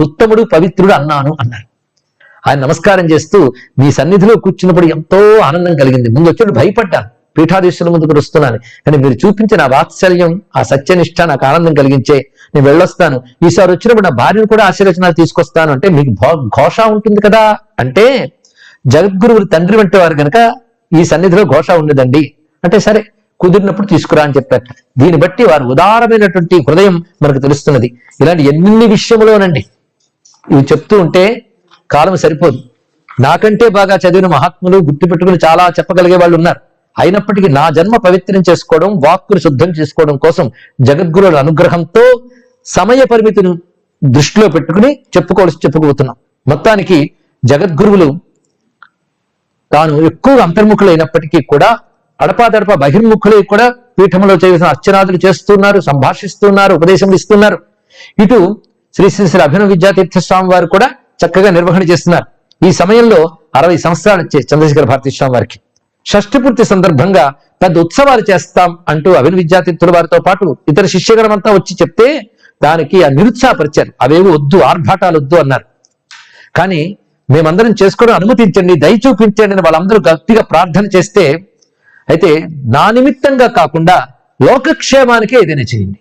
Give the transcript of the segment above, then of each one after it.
ఉత్తముడు పవిత్రుడు అన్నాను అన్నారు ఆయన నమస్కారం చేస్తూ మీ సన్నిధిలో కూర్చున్నప్పుడు ఎంతో ఆనందం కలిగింది. ముందు వచ్చి భయపడ్డాను. పీఠాధీశుల ముందుకు వస్తున్నాను. కానీ మీరు చూపించిన వాత్సల్యం ఆ సత్యనిష్ట నాకు ఆనందం కలిగించే నేను వెళ్ళొస్తాను. ఈసారి వచ్చినప్పుడు నా భార్యను కూడా ఆశీర్వచనాలు తీసుకొస్తాను. అంటే మీకు భో- ఘోష ఉంటుంది కదా? అంటే జగద్గురువులు తండ్రి వంటి వారు కనుక ఈ సన్నిధిలో ఘోష ఉండదండి. అంటే సరే కుదిరినప్పుడు తీసుకురా అని చెప్పారు. దీన్ని బట్టి వారు ఉదారమైనటువంటి హృదయం మనకు తెలుస్తున్నది. ఇలాంటి ఎన్ని విషయములోనండి ఇవి చెప్తూ ఉంటే కాలం సరిపోదు. నాకంటే బాగా చదివిన మహాత్ములు గుర్తుపెట్టుకుని చాలా చెప్పగలిగే వాళ్ళు ఉన్నారు. అయినప్పటికీ నా జన్మ పవిత్రం చేసుకోవడం వాక్కును శుద్ధం చేసుకోవడం కోసం జగద్గురుల అనుగ్రహంతో సమయ పరిమితిని దృష్టిలో పెట్టుకుని చెప్పుకోవాల్సి చెప్పుకోబోతున్నాం. మొత్తానికి జగద్గురువులు తాను ఎక్కువ అంతర్ముఖులైనప్పటికీ కూడా అడపాదడప బహిర్ముఖులై కూడా పీఠంలో చేసిన అర్చనాదులు చేస్తున్నారు సంభాషిస్తున్నారు ఉపదేశం ఇస్తున్నారు. ఇటు శ్రీ శ్రీ శ్రీ అభినవ విద్యాతీర్థ స్వామి వారు కూడా చక్కగా నిర్వహణ చేస్తున్నారు. ఈ సమయంలో అరవై సంవత్సరాలు వచ్చే చంద్రశేఖర భారతీ స్వామి వారికి షష్ఠపూర్తి సందర్భంగా పెద్ద ఉత్సవాలు చేస్తాం అంటూ అభిన విద్యాతీర్థుల వారితో పాటు ఇతర శిష్యగణం అంతా వచ్చి చెప్తే దానికి ఆ నిరుత్సాహపరిచారు. అవేవి వద్దు ఆర్భాటాలు వద్దు అన్నారు. కానీ మేమందరం చేసుకోవడం అనుమతించండి దయచూపించండి అని వాళ్ళందరూ గట్టిగా ప్రార్థన చేస్తే అయితే నా నిమిత్తంగా కాకుండా లోకక్షేమానికే ఏదైనా చేయండి.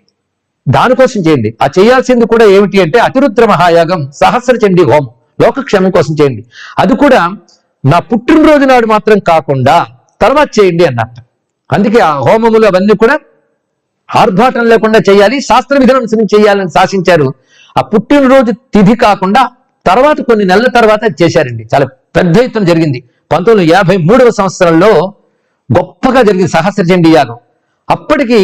దానికోసం చేయండి. ఆ చేయాల్సింది కూడా ఏమిటి అంటే అతిరుద్ర మహాయాగం సహస్ర చండీ హోమం లోకక్షేమం కోసం చేయండి. అది కూడా నా పుట్టినరోజు నాడు మాత్రం కాకుండా తర్వాత చేయండి అన్నట్టు అందుకే ఆ హోమములు అవన్నీ కూడా ఆర్భాటం లేకుండా చేయాలి శాస్త్ర విధానం చేయాలని శాసించారు. ఆ పుట్టినరోజు తిథి కాకుండా తర్వాత కొన్ని నెలల తర్వాత చేశారండి. చాలా పెద్ద ఎత్తున జరిగింది. పంతొమ్మిది యాభై మూడవ సంవత్సరంలో గొప్పగా జరిగింది సహస్రచండీ యాగం. అప్పటికి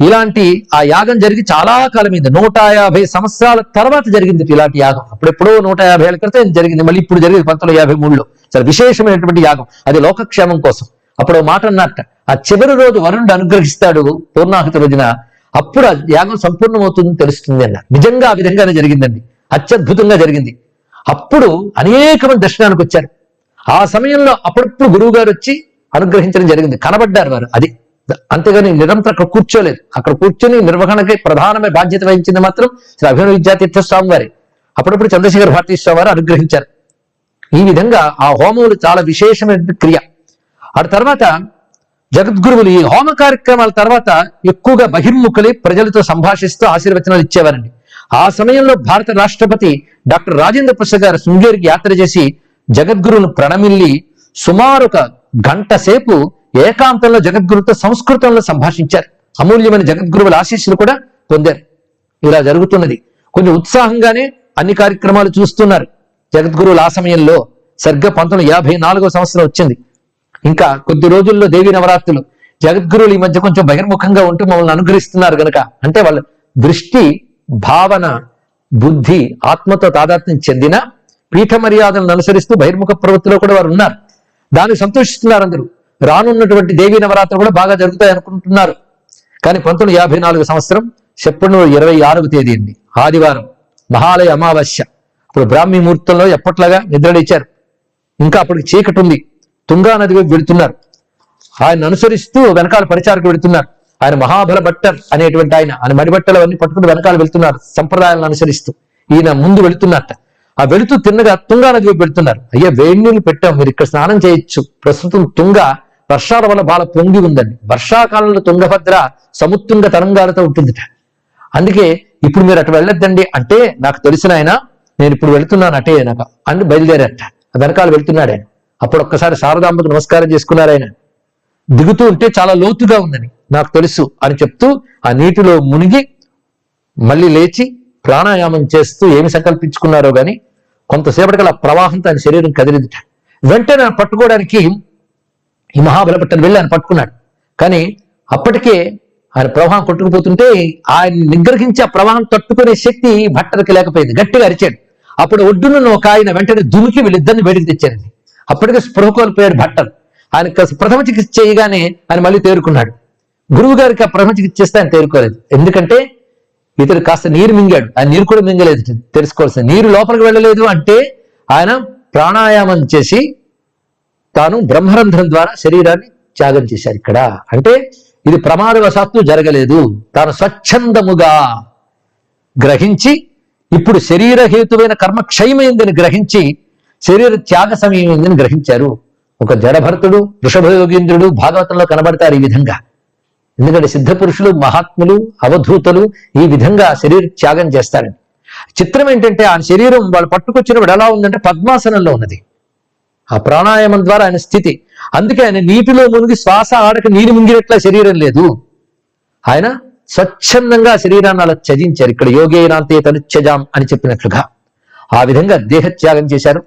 ఇలాంటి ఆ యాగం జరిగి చాలా కాలమైంది నూట యాభై సంవత్సరాల తర్వాత జరిగింది ఇలాంటి యాగం. అప్పుడెప్పుడో నూట యాభై ఏళ్ళ క్రితం జరిగింది. మళ్ళీ ఇప్పుడు జరిగింది పంతొమ్మిది యాభై మూడులో. చాలా విశేషమైనటువంటి యాగం. అది లోకక్షేమం కోసం. అప్పుడు మాట అన్నట్ట ఆ చివరి రోజు వరుణుడు అనుగ్రహిస్తాడు పూర్ణాహుతి రోజున. అప్పుడు ఆ యాగం సంపూర్ణమవుతుందని తెలుస్తుంది అన్న. నిజంగా ఆ విధంగానే జరిగిందండి. అత్యద్భుతంగా జరిగింది. అప్పుడు అనేక మంది దర్శనానికి వచ్చారు. ఆ సమయంలో అప్పుడప్పుడు గురువు గారు వచ్చి అనుగ్రహించడం జరిగింది. కనబడ్డారు వారు. అది అంతేగాని నిరంతరం అక్కడ కూర్చోలేదు. అక్కడ కూర్చొని నిర్వహణకి ప్రధానమైన బాధ్యత వహించింది మాత్రం శ్రీ అభినవ విద్యాతీర్థ స్వామి వారి. అప్పుడప్పుడు చంద్రశేఖర భారతీ స్వామి వారు అనుగ్రహించారు. ఈ విధంగా ఆ హోమములు చాలా విశేషమైన క్రియ. ఆ తర్వాత జగద్గురువులు ఈ హోమ కార్యక్రమాల తర్వాత ఎక్కువగా బహిర్ముఖులై ప్రజలతో సంభాషిస్తూ ఆశీర్వచనాలు ఇచ్చేవారండి. ఆ సమయంలో భారత రాష్ట్రపతి డాక్టర్ రాజేంద్ర ప్రసాద్ గారు శృంగేరికి యాత్ర చేసి జగద్గురువును ప్రణమిల్లి సుమారు ఒక గంట సేపు ఏకాంతంలో జగద్గురుతో సంస్కృతంలో సంభాషించారు. అమూల్యమైన జగద్గురువుల ఆశీస్సులు కూడా పొందారు. ఇలా జరుగుతున్నది. కొంచెం ఉత్సాహంగానే అన్ని కార్యక్రమాలు చూస్తున్నారు జగద్గురువులు ఆ సమయంలో. సరిగ్గా పంతొమ్మిది యాభై నాలుగో సంవత్సరం వచ్చింది. ఇంకా కొద్ది రోజుల్లో దేవి నవరాత్రులు. జగద్గురువులు ఈ మధ్య కొంచెం బహిర్ముఖంగా ఉంటూ మమ్మల్ని అనుగ్రహిస్తున్నారు గనక. అంటే వాళ్ళ దృష్టి భావన బుద్ధి ఆత్మతో తాదాత్మ్యం చెందిన పీఠ మర్యాదలను అనుసరిస్తూ బహిర్ముఖ ప్రవృత్తిలో కూడా వారు ఉన్నారు. దాన్ని సంతోషిస్తున్నారు అందరూ. రానున్నటువంటి దేవీ నవరాత్రి కూడా బాగా జరుగుతాయి అనుకుంటున్నారు. కానీ పంతొమ్మిది యాభై నాలుగు సంవత్సరం సెప్టెంబర్ ఇరవై ఆరవ తేదీ ఆదివారం. మహాలయ అమావాస్య. ఇప్పుడు బ్రాహ్మీ ముహూర్తంలో ఎప్పట్లాగా నిద్రలేచారు. ఇంకా అప్పటికి చీకటి ఉంది. తుంగా నదికి వెళుతున్నారు. ఆయన అనుసరిస్తూ వెనకాల పరిచారకు వెళుతున్నారు. ఆయన మహాబల భట్టర్ అనేటువంటి ఆయన. ఆయన మడిబట్టలు అన్ని పట్టుకుని వెనకాల వెళ్తున్నారు. సంప్రదాయాలను అనుసరిస్తూ. ఈయన ముందు వెళుతున్నట్ట. ఆ వెళుతూ తిన్నగా తుంగా నది వైపు వెళ్తున్నారు. అయ్యా వేడి నీళ్ళు పెట్టాం మీరు ఇక్కడ స్నానం చేయొచ్చు. ప్రస్తుతం తుంగ వర్షాల వల్ల బాగా పొంగి ఉందండి. వర్షాకాలంలో తుంగభద్ర సముత్తుంగ తరంగాలతో ఉంటుందిట. అందుకే ఇప్పుడు మీరు అటు వెళ్ళొద్దండి అంటే నాకు తెలిసిన ఆయన నేను ఇప్పుడు వెళ్తున్నాను అటే నాకు అని బయలుదేరట వెనకాల వెళ్తున్నాడు ఆయన. అప్పుడు ఒక్కసారి శారదాంబకు నమస్కారం చేసుకున్నారు ఆయన. దిగుతూ ఉంటే చాలా లోతుగా ఉందని నాకు తెలుసు అని చెప్తూ ఆ నీటిలో మునిగి మళ్ళీ లేచి ప్రాణాయామం చేస్తూ ఏమి సంకల్పించుకున్నారో గాని కొంతసేపటికి ఆ ప్రవాహంతో ఆయన శరీరం కదిలిందిట. వెంటనే పట్టుకోవడానికి ఈ మహాబలపట్టను వెళ్ళి ఆయన పట్టుకున్నాడు. కానీ అప్పటికే ఆయన ప్రవాహం కొట్టుకుపోతుంటే ఆయన నిగ్రహించి ఆ ప్రవాహం తట్టుకునే శక్తి భట్టరికి లేకపోయింది. గట్టిగా అరిచాడు. అప్పుడు ఒడ్డున ఒక ఆయన వెంటనే దుమికి వీళ్ళిద్దరిని బయటికి తెచ్చారండి. అప్పటికే స్పృహ కోల్పోయాడు భట్టర్ ఆయన ప్రథమ చికిత్స చేయగానే ఆయన మళ్ళీ తేరుకున్నాడు. గురువు గారికి ఆ ప్రథమ చికిత్స చేస్తే ఆయన తేరుకోలేదు. ఎందుకంటే ఇతడు కాస్త నీరు మింగాడు. ఆయన నీరు కూడా మింగలేదు. తెలుసుకోవాల్సింది నీరు లోపలికి వెళ్ళలేదు అంటే ఆయన ప్రాణాయామం చేసి తాను బ్రహ్మరంధ్రం ద్వారా శరీరాన్ని త్యాగం చేశారు ఇక్కడ. అంటే ఇది ప్రమాదవశాత్తు జరగలేదు. తాను స్వచ్ఛందముగా గ్రహించి ఇప్పుడు శరీరహేతువైన కర్మ క్షయమైందని గ్రహించి శరీర త్యాగ సమయమైందని గ్రహించారు. ఒక జడభరతుడు వృషభయోగీంద్రుడు భాగవతంలో కనబడతారు ఈ విధంగా. ఎందుకంటే సిద్ధ పురుషులు మహాత్ములు అవధూతలు ఈ విధంగా శరీర త్యాగం చేస్తారని. చిత్రం ఏంటంటే ఆ శరీరం వాళ్ళు పట్టుకొచ్చినప్పుడు ఎలా ఉందంటే పద్మాసనంలో ఉన్నది. ఆ ప్రాణాయామం ద్వారా ఆయన స్థితి. అందుకే ఆయన నీటిలో మునిగి శ్వాస ఆడక నీరు మింగినట్ల శరీరం లేదు. ఆయన స్వచ్ఛందంగా శరీరాన్ని అలా త్యజించారు. ఇక్కడ యోగేనాంతే తనుత్యజాం అని చెప్పినట్లుగా. ఆ విధంగా దేహత్యాగం చేశారు.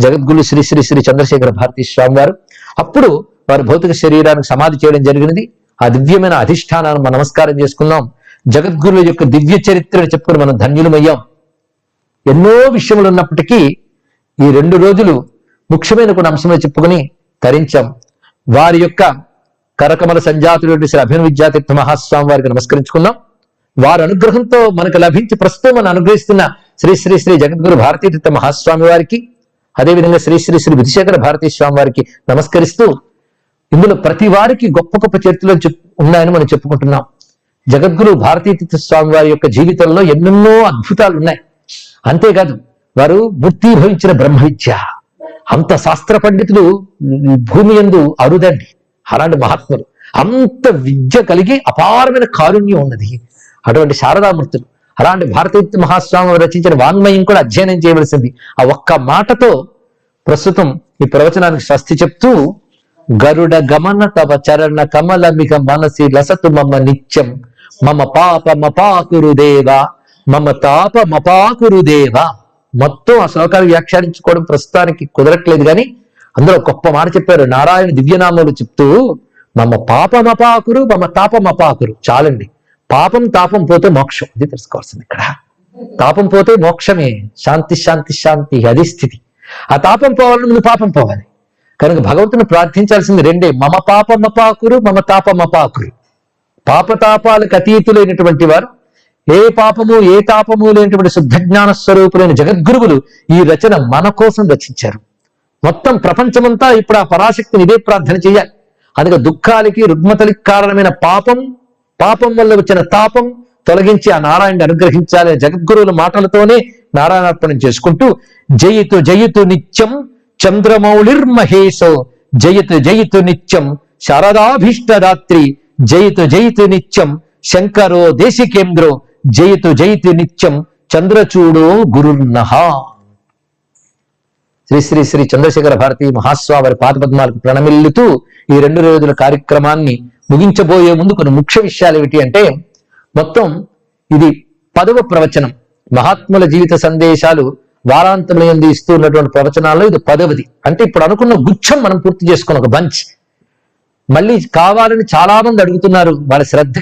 జగద్గురు శ్రీ శ్రీ శ్రీ చంద్రశేఖర భారతీ స్వామి వారు అప్పుడు వారి భౌతిక శరీరానికి సమాధి చేయడం జరిగినది. ఆ దివ్యమైన అధిష్టానాన్ని మనం నమస్కారం చేసుకున్నాం. జగద్గురుల యొక్క దివ్య చరిత్రను చెప్పుకుని మనం ధన్యులమయ్యాం. ఎన్నో విషయములు ఉన్నప్పటికీ ఈ రెండు రోజులు ముఖ్యమైన కొన్ని అంశంలో చెప్పుకుని ధరించాం వారి యొక్క కరకమల సంజాతుడు శ్రీ అభిన విద్యాతీర్థ మహాస్వామి వారికి నమస్కరించుకున్నాం. వారి అనుగ్రహంతో మనకు లభించి ప్రస్తుతం మనం అనుగ్రహిస్తున్న శ్రీ శ్రీ శ్రీ జగద్గురు భారతీతీర్థ మహాస్వామి వారికి అదేవిధంగా శ్రీ శ్రీ శ్రీ విధిశేఖర భారతీ స్వామి వారికి నమస్కరిస్తూ ఇందులో ప్రతి వారికి గొప్ప గొప్ప చరిత్రలు చెప్ ఉన్నాయని మనం చెప్పుకుంటున్నాం. జగద్గురు భారతీతీర్థ స్వామి వారి యొక్క జీవితంలో ఎన్నెన్నో అద్భుతాలు ఉన్నాయి అంతేకాదు వారు మూర్తిభవించిన బ్రహ్మ విద్య అంత శాస్త్ర పండితులు భూమి ఎందు అరుదండి. అలాంటి మహాత్ములు. అంత విద్య కలిగి అపారమైన కారుణ్యం ఉన్నది. అటువంటి శారదామూర్తులు. అలాంటి భారతీయ మహాస్వామి రచించిన వాంగ్మయం కూడా అధ్యయనం చేయవలసింది. ఆ ఒక్క మాటతో ప్రస్తుతం ఈ ప్రవచనానికి స్వస్తి చెప్తూ గరుడ గమన తవ చరణ కమలమిక మనసి లసతు మమ నిత్యం. మమ పాప మపాకురుదేవా మమ తాప మపాకురుదేవా మొత్తం ఆ శ్లోకాలు వ్యాఖ్యానించుకోవడం ప్రస్తుతానికి కుదరట్లేదు కానీ అందులో గొప్ప మాట చెప్పారు. నారాయణ దివ్యనామాలు చెప్తూ మమ పాపమపాకురు మమ తాపమపాకురు. చాలండి. పాపం తాపం పోతే మోక్షం. అది తెలుసుకోవాల్సింది ఇక్కడ. తాపం పోతే మోక్షమే. శాంతి శాంతి శాంతి అది స్థితి. ఆ తాపం పోవాలని ముందు పాపం పోవాలి. కనుక భగవంతుని ప్రార్థించాల్సింది రెండే. మమ పాపమపాకురు మమ తాపమపాకురు. పాపతాపాలకు అతీతులైనటువంటి వారు ఏ పాపము ఏ తాపము లేనటువంటి శుద్ధ జ్ఞాన స్వరూపులైన జగద్గురువులు ఈ రచన మన కోసం రచించారు. మొత్తం ప్రపంచమంతా ఇప్పుడు ఆ పరాశక్తిని ఇదే ప్రార్థన చేయాలి. అందుకే దుఃఖాలకి రుగ్మతలకి కారణమైన పాపం పాపం వల్ల వచ్చిన తాపం తొలగించి ఆ నారాయణుడు అనుగ్రహించాలి జగద్గురువుల మాటలతోనే నారాయణార్పణం చేసుకుంటూ జయితు జయితు నిత్యం చంద్రమౌళిర్మహేశో జయితు జయితు నిత్యం శారదాభీష్టదాత్రి జయితు జయితు నిత్యం శంకరో దేశికేంద్రో జయతు జయతి నిత్యం చంద్రచూడో గురుర్నహ శ్రీ శ్రీ శ్రీ చంద్రశేఖర భారతి మహాస్వామి పాదపద్మాలకు ప్రణమిల్లుతూ ఈ రెండు రోజుల కార్యక్రమాన్ని ముగించబోయే ముందు కొన్ని ముఖ్య విషయాలు ఏమిటి అంటే మొత్తం ఇది పదవ ప్రవచనం. మహాత్ముల జీవిత సందేశాలు వారాంతంలో ఇస్తూ ఉన్నటువంటి ప్రవచనాల్లో ఇది పదవది. అంటే ఇప్పుడు అనుకున్న గుచ్చం మనం పూర్తి చేసుకున్న ఒక బంచ్. మళ్ళీ కావాలని చాలా మంది అడుగుతున్నారు వాళ్ళ శ్రద్ధ